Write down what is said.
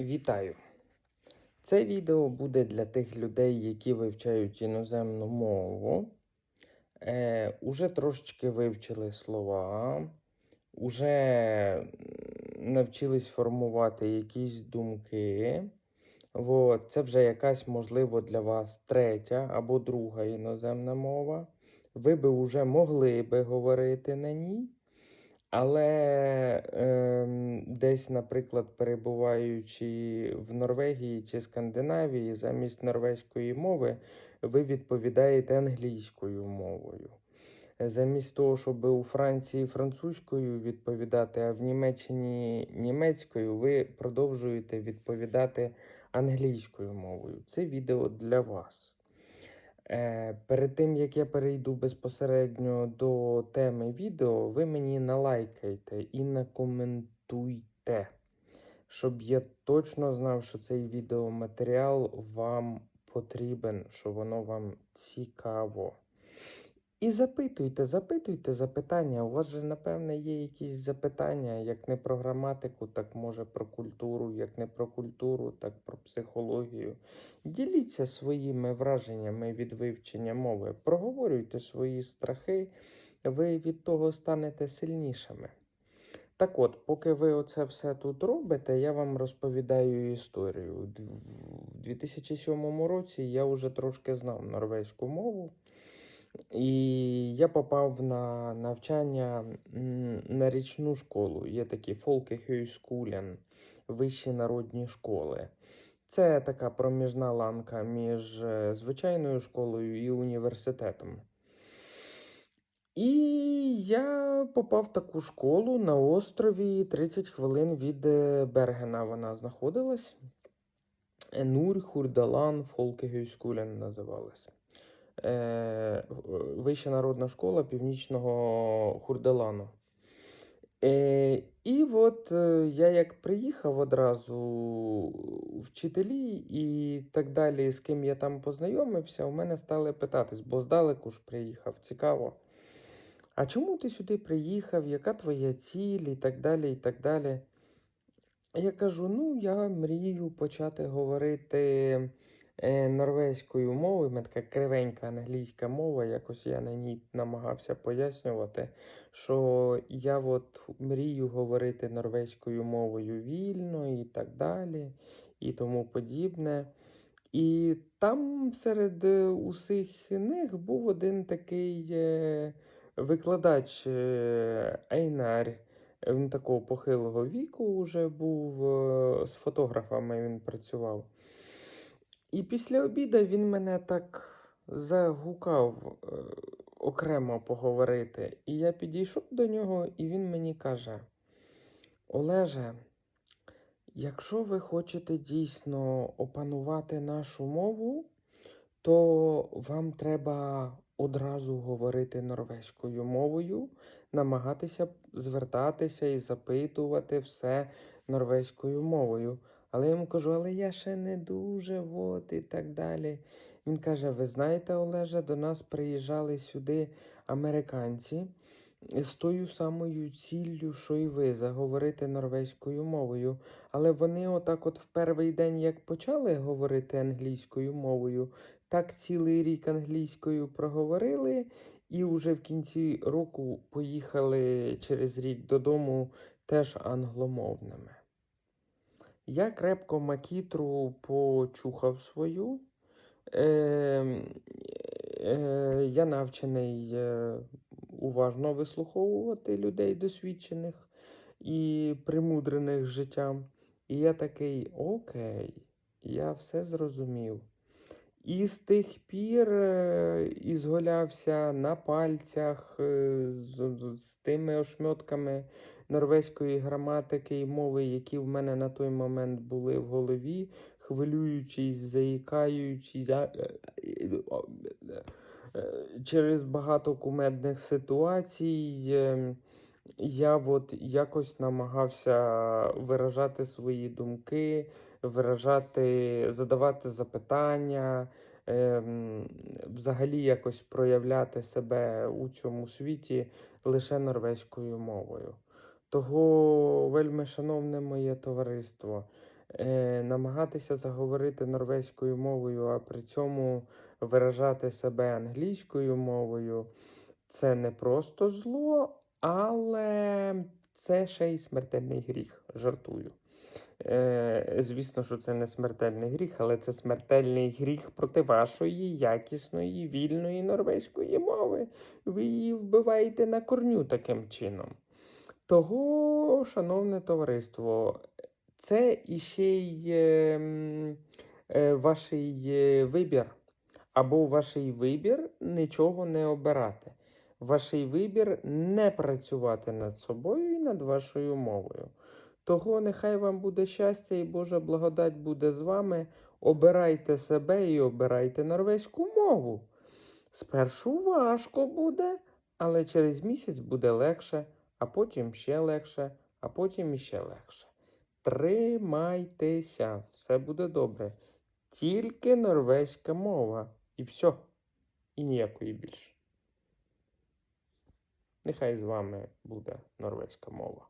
Вітаю! Це відео буде для тих людей, які вивчають іноземну мову, е, уже трошечки вивчили слова, уже навчились формувати якісь думки. От, це вже якась, можливо, для вас третя або друга іноземна мова. Ви би вже могли би говорити на ній. Але ем, десь, наприклад, перебуваючи в Норвегії чи Скандинавії, замість норвезької мови ви відповідаєте англійською мовою. Замість того, щоб у Франції французькою відповідати, а в Німеччині німецькою, ви продовжуєте відповідати англійською мовою. Це відео для вас. Е, перед тим як я перейду безпосередньо до теми відео, ви мені налайкайте і накоментуйте, щоб я точно знав, що цей відеоматеріал вам потрібен, що воно вам цікаво. І запитуйте, запитуйте запитання. У вас же, напевне, є якісь запитання, як не про граматику, так може про культуру, як не про культуру, так про психологію. Діліться своїми враженнями від вивчення мови, проговорюйте свої страхи, ви від того станете сильнішими. Так от, поки ви оце все тут робите, я вам розповідаю історію. В 2007 році я вже трошки знав норвезьку мову. І я попав на навчання на річну школу. Є такі Folkehögskolen, вищі народні школи. Це така проміжна ланка між е, звичайною школою і університетом. І я попав в таку школу на острові 30 хвилин від е, Бергена. Вона знаходилась. Енур Хурдалан Folkehögskolen називалася. Е, Вища народна школа Північного Хурдалану. Е, і от е, я як приїхав одразу вчителі і так далі, з ким я там познайомився, у мене стали питатись, бо здалеку ж приїхав, цікаво. А чому ти сюди приїхав? Яка твоя ціль? І так далі, і так далі. Я кажу: ну, я мрію почати говорити норвезькою мовою. Мене така кривенька англійська мова. Якось я на ній намагався пояснювати, що я от мрію говорити норвезькою мовою вільно і так далі, і тому подібне. І там серед е, усіх них був один такий е, викладач е, Ейнар. Він такого похилого віку вже був, е, з фотографами він працював. І після обіду він мене так загукав е, окремо поговорити. І я підійшов до нього, і він мені каже: Олеже, якщо ви хочете дійсно опанувати нашу мову, то вам треба одразу говорити норвезькою мовою, намагатися звертатися і запитувати все норвезькою мовою. Але я йому кажу, але я ще не дуже, от і так далі. Він каже: Ви знаєте, Олеже, до нас приїжджали сюди американці з тою самою ціллю, що і ви, заговорити норвезькою мовою. Але вони отак, от в перший день, як почали говорити англійською мовою, так цілий рік англійською проговорили, і вже в кінці року поїхали через рік додому теж англомовними. Я крепко макітру почухав свою. Е, е, я навчений е, уважно вислуховувати людей досвідчених і примудрених життям. І я такий, окей, я все зрозумів. І з тих пір е, ізголявся на пальцях е, з, з- тими ошмьотками норвезької граматики і мови, які в мене на той момент були в голові, хвилюючись, заїкаючись е, через багато кумедних ситуацій. е, Я от якось намагався виражати свої думки, виражати, задавати запитання, ем, взагалі якось проявляти себе у цьому світі лише норвезькою мовою. Того, вельми шановне моє товариство, е, намагатися заговорити норвезькою мовою, а при цьому виражати себе англійською мовою, це не просто зло, але це ще й смертельний гріх. Жартую. Е, звісно, що це не смертельний гріх, але це смертельний гріх проти вашої якісної вільної норвезької мови. Ви її вбиваєте на корню таким чином. Того, шановне товариство, це іще й е, е, ваш вибір. Або ваш вибір нічого не обирати. Ваш вибір не працювати над собою і над вашою мовою. Того нехай вам буде щастя і Божа благодать буде з вами. Обирайте себе і обирайте норвезьку мову. Спершу важко буде, але через місяць буде легше, а потім ще легше, а потім іще легше. Тримайтеся, все буде добре. Тільки норвезька мова. І все. І ніякої більше. Нехай з вами буде норвезька мова.